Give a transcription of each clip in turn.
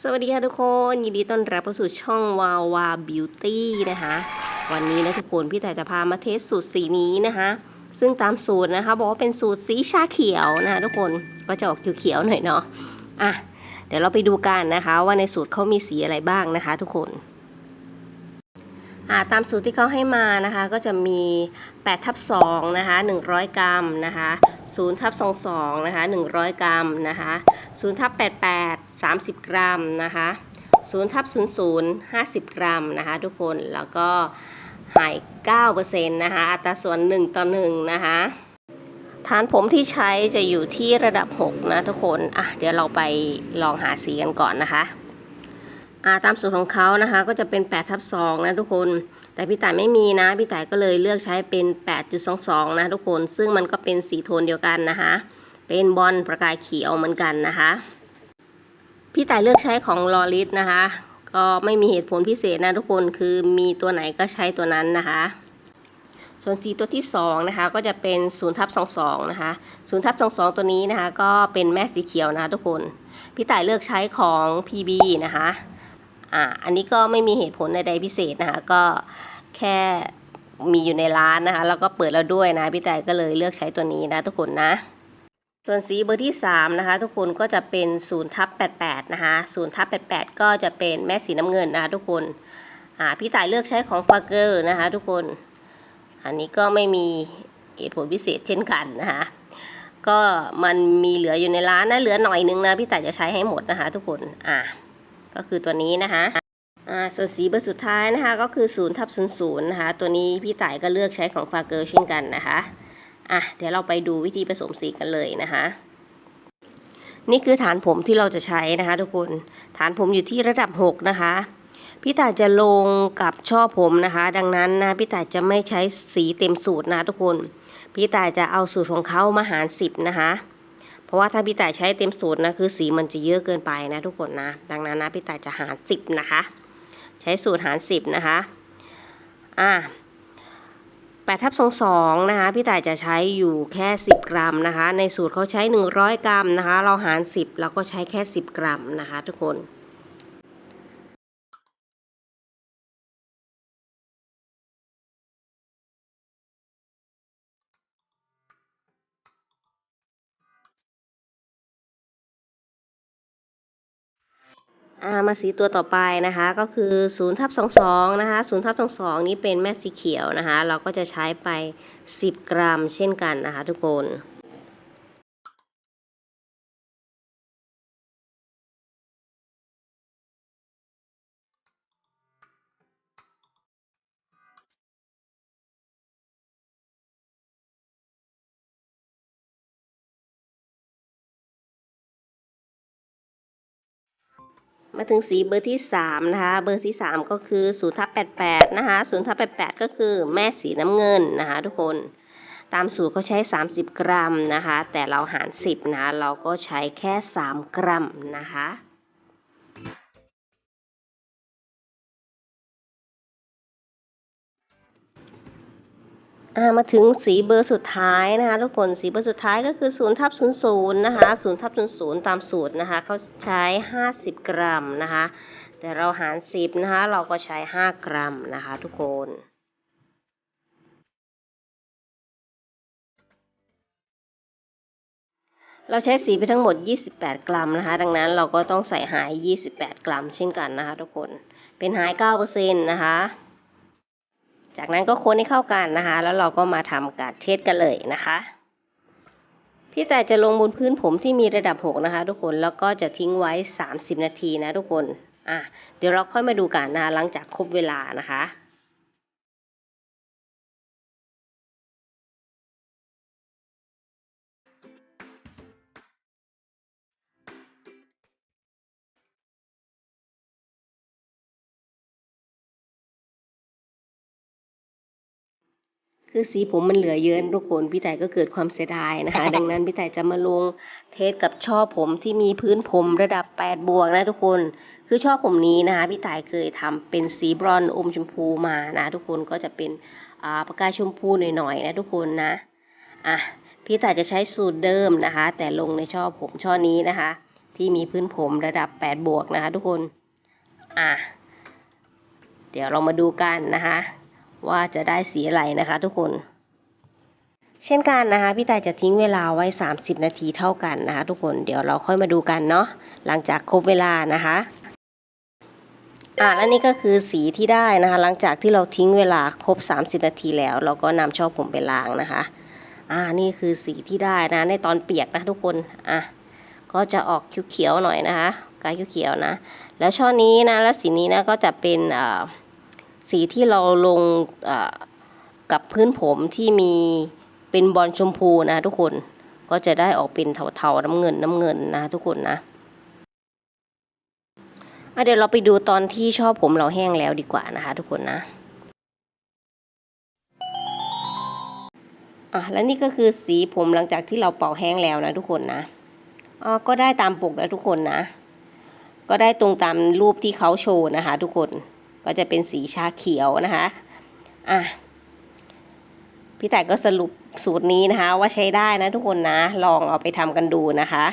สวัสดีค่ะทุกคน ยินดีต้อนรับเข้าสู่ช่องวาวาบิวตี้นะคะ วันนี้นะทุกคนพี่แต่จะพามาเทสสูตรสีนี้นะคะ ซึ่งตามสูตรนะคะบอกว่าเป็นสูตรสีชาเขียวนะคะทุกคนก็จะออกเขียวๆหน่อยเนาะอะเดี๋ยวเราไปดูกันนะคะ ว่าในสูตรเขามีสีอะไรบ้างนะคะ ทุกคน ตามสูตรที่เขาให้มานะคะก็จะมี8ทับ2นะคะ100 กรัมนะคะ0ทับ22นะคะ100 กรัมนะคะ0ทับ88 30 กรัมนะคะ0ทับ00 50 กรัมนะคะทุกคนแล้วก็หาย9%นะคะอัตราส่วน 1 ต่อ 1 นะคะฐานผมที่ใช้จะอยู่ที่ระดับ 6 นะทุกคน อะ เดี๋ยวเราไปลองหาสีกันก่อนนะคะ ตามสูตรของเขานะคะ ก็จะเป็น8ทับ2นะทุกคน แต่พี่ต่ายไม่มีนะ พี่ต่ายก็เลยเลือกใช้เป็น 8.22 นะทุกคน ซึ่งมันก็เป็นสีโทนเดียวกันนะคะ เป็นบอลประกายเขียวเหมือนกันนะคะ พี่ต่ายเลือกใช้ของลอริสนะคะ ก็ไม่มีเหตุผลพิเศษนะทุกคน คือมีตัวไหนก็ใช้ตัวนั้นนะคะส่วนสีตัวที่ 2 นะคะ ก็จะเป็น0ทับ22 นะคะ0ทับ22 ตัวนี้นะคะ ก็เป็นแม่สีเขียวนะคะทุกคน พี่ต่ายเลือกใช้ของ PB นะคะ อ่าอันนี้ก็ไม่มีเหตุผลใดๆพิเศษนะคะก็แค่มีอยู่ในร้านนะคะแล้วก็เปิดแล้วด้วยนะพี่ต่ายก็เลยเลือกใช้ตัวนี้นะทุกคนนะส่วนสีเบอร์ที่ 3 นะคะ ทุกคนก็จะเป็น0ทับ88 นะคะ0ทับ88 ก็จะเป็นแม่สีน้ำเงินนะคะทุกคนอ่าพี่ต่ายเลือกใช้ของฟาเกอร์นะคะ ทุกคน อันนี้ก็ไม่มีเหตุผลพิเศษเช่นกันนะคะก็มันมีเหลืออยู่ในร้านนะเหลือหน่อยนึงนะพี่ต่ายจะใช้ให้หมดนะคะ ทุกคนอะ ก็คือตัวนี้นะคะส่วนสีเบอร์สุดท้ายนะคะก็คือ0ทับ00นย์นะคะตัวนี้พี่ต่ายก็เลือกใช้ของฟาเกอร์เช่นกันนะคะอะเดี๋ยวเราไปดูวิธีผสมสีกันเลยนะคะ นี่คือฐานผมที่เราจะใช้นะคะ ทุกคนฐานผมอยู่ที่ระดับ 6 นะคะ พี่ต่ายจะลงกับช่อผมนะคะ ดังนั้นนะพี่ต่ายจะไม่ใช้สีเต็มสูตรนะทุกคน พี่ต่ายจะเอาสูตรของเขามาหารสิบนะคะ ราะว่าถ้าพี่ต่ายใช้เต็มสูตรนะคือสีมันจะเยอะเกินไปนะทุกคนนะ ดังนั้นนะพี่ต่ายจะหารสิบนะคะ ใช้สูตรหารสิบนะคะอ่าแปดทับสองสองนะคะพี่ต่ายจะใช้อยู่แค่ 10 กรัมนะคะ ในสูตรเขาใช้ 100 กรัมนะคะ เราหาร 10 เราก็ใช้แค่ 10 กรัมนะคะ ทุกคน มาสีตัวต่อไปนะคะก็คือ0ทับ22นะคะ0ทับ22 นี้เป็นแม่สีเขียวนะคะ เราก็จะใช้ไป 10 กรัมเช่นกันนะคะทุกคน มาถึงสีเบอร์ที่3นะคะ เบอร์ที่ 3 ก็คือ0ทับ88นะคะ0ทับ88ก็คือแม่สีน้ำเงินนะคะ ทุกคน ตามสูตรเขาใช้ 30 กรัมนะคะ แต่เราหาร 10นะเราก็ใช้แค่ 3 กรัมนะคะ มาถึงสีเบอร์สุดท้ายนะคะทุกคนสีเบอร์สุดท้ายก็คือ0ทับ00นะคะ0ทับ00ตามสูตรนะคะเขาใช้ 50 กรัมนะคะ แต่เราหาร 10นะคะเราก็ใช้ 5 กรัมนะคะทุกคนเราใช้สีไปทั้งหมด 28 กรัมนะคะ ดังนั้นเราก็ต้องใส่หาย 28 กรัมเช่นกันนะคะทุกคน เป็นหาย 9%นะคะ จากนั้นก็คนให้เข้ากันนะคะ แล้วเราก็มาทำการเทสกันเลยนะคะพี่แต่จะลงบนพื้นผมที่มีระดับ 6 นะคะ ทุกคนแล้วก็จะทิ้งไว้ 30 นาทีนะทุกคนอะเดี๋ยวเราค่อยมาดูกันนะหลังจากครบเวลานะคะ คือสีผมมันเหลือเยอะทุกคนพี่แต่ก็เกิดความเสียดายนะคะ ดังนั้นพี่แต่จะมาลงเทสกับช่อผมที่มีพื้นผมระดับ8บวกนะทุกคน คือช่อผมนี้นะคะพี่แต่เคยทำเป็นสีบรอนซ์อมชมพูมานะทุกคนก็จะเป็นอ่าประกายชมพูหน่อยๆนะทุกคนนะอะพี่แต่จะใช้สูตรเดิมนะคะ แต่ลงในช่อผมช่อนี้นะคะ ที่มีพื้นผมระดับ8บวกนะคะ ทุกคนอะเดี๋ยวเรามาดูกันนะคะ ว่าจะได้สีอะไรนะคะทุกคน เช่นกันนะคะ พี่ตายจะทิ้งเวลาไว้ 30 นาทีเท่ากันนะคะ ทุกคนเดี๋ยวเราค่อยมาดูกันเนาะหลังจากครบเวลานะคะอะและนี่ก็คือสีที่ได้นะคะ หลังจากที่เราทิ้งเวลาครบ 30 นาทีแล้ว เราก็นำช่อผมไปล้างนะคะอ่านี่คือสีที่ได้นะในตอนเปียกนะทุกคนอะก็จะออกเขียวๆหน่อยนะคะกายเขียวๆนะ แล้วช่อนี้นะและสีนี้นะก็จะเป็นอ่า สีที่เราลงกับพื้นผมที่มีเป็นบอลชมพูนะทุกคนก็จะได้ออกเป็นเทาๆน้ำเงินน้ำเงินนะทุกคนนะเดี๋ยวเราไปดูตอนที่ช่อผมเราแห้งแล้วดีกว่านะคะ ทุกคนนะอะและนี่ก็คือสีผมหลังจากที่เราเป่าแห้งแล้วนะทุกคนนะอ๋อก็ได้ตามปกแล้วทุกคนนะ ก็ได้ตรงตามรูปที่เขาโชว์นะคะ ทุกคน ก็จะเป็นสีชาเขียวนะคะอะพี่แต่ก็สรุปสูตรนี้นะคะ ว่าใช้ได้นะทุกคนนะ ลองเอาไปทำกันดูนะคะ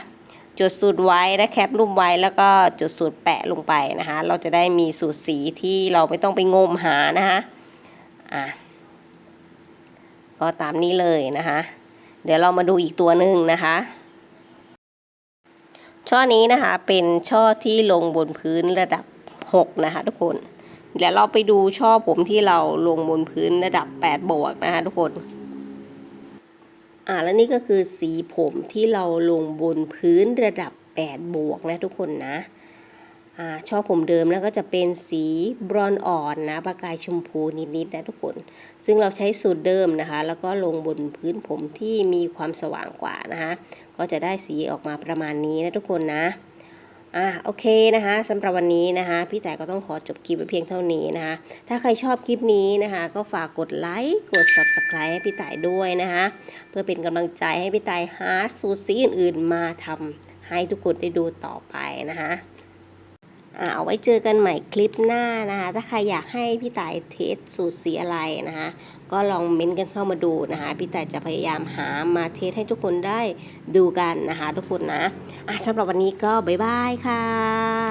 จดสูตรไว้และแคปรูปไว้แล้วก็จดสูตรแปะลงไปนะคะ เราจะได้มีสูตรสีที่เราไม่ต้องไปงมหานะคะอะก็ตามนี้เลยนะคะ เดี๋ยวเรามาดูอีกตัวหนึ่งนะคะ ช่อนี้นะคะเป็นช่อที่ลงบนพื้นระดับ 6 นะคะทุกคน เดี๋ยวเราไปดูช่อผมที่เราลงบนพื้นระดับ8บวกนะคะทุกคน อ่าแล้วนี่ก็คือสีผมที่เราลงบนพื้นระดับ8บวกนะทุกคนนะอ่าช่อผมเดิมแล้วก็จะเป็นสีบรอนซ์อ่อนนะประกายชมพูนิดๆนะทุกคน ซึ่งเราใช้สูตรเดิมนะคะ แล้วก็ลงบนพื้นผมที่มีความสว่างกว่านะคะ ก็จะได้สีออกมาประมาณนี้นะทุกคนนะ อะโอเคนะคะสำหรับวันนี้นะคะ พี่แต่ก็ต้องขอจบคลิปไปเพียงเท่านี้นะคะ ถ้าใครชอบคลิปนี้นะคะ ก็ฝากกดไลค์กด subscribe ให้พี่แต่ด้วยนะคะ เพื่อเป็นกำลังใจให้พี่แต่หาสูตรสีอื่นๆมาทำให้ทุกคนได้ดูต่อไปนะคะ เอาไว้เจอกันใหม่คลิปหน้านะคะ ถ้าใครอยากให้พี่ต่ายเทสสูตรสีอะไรนะคะ ก็ลองเม้นต์กันเข้ามาดูนะคะ พี่ต่ายจะพยายามหามาเทสให้ทุกคนได้ดูกันนะคะ ทุกคนนะะสำหรับวันนี้ก็บ๊ายบายค่ะ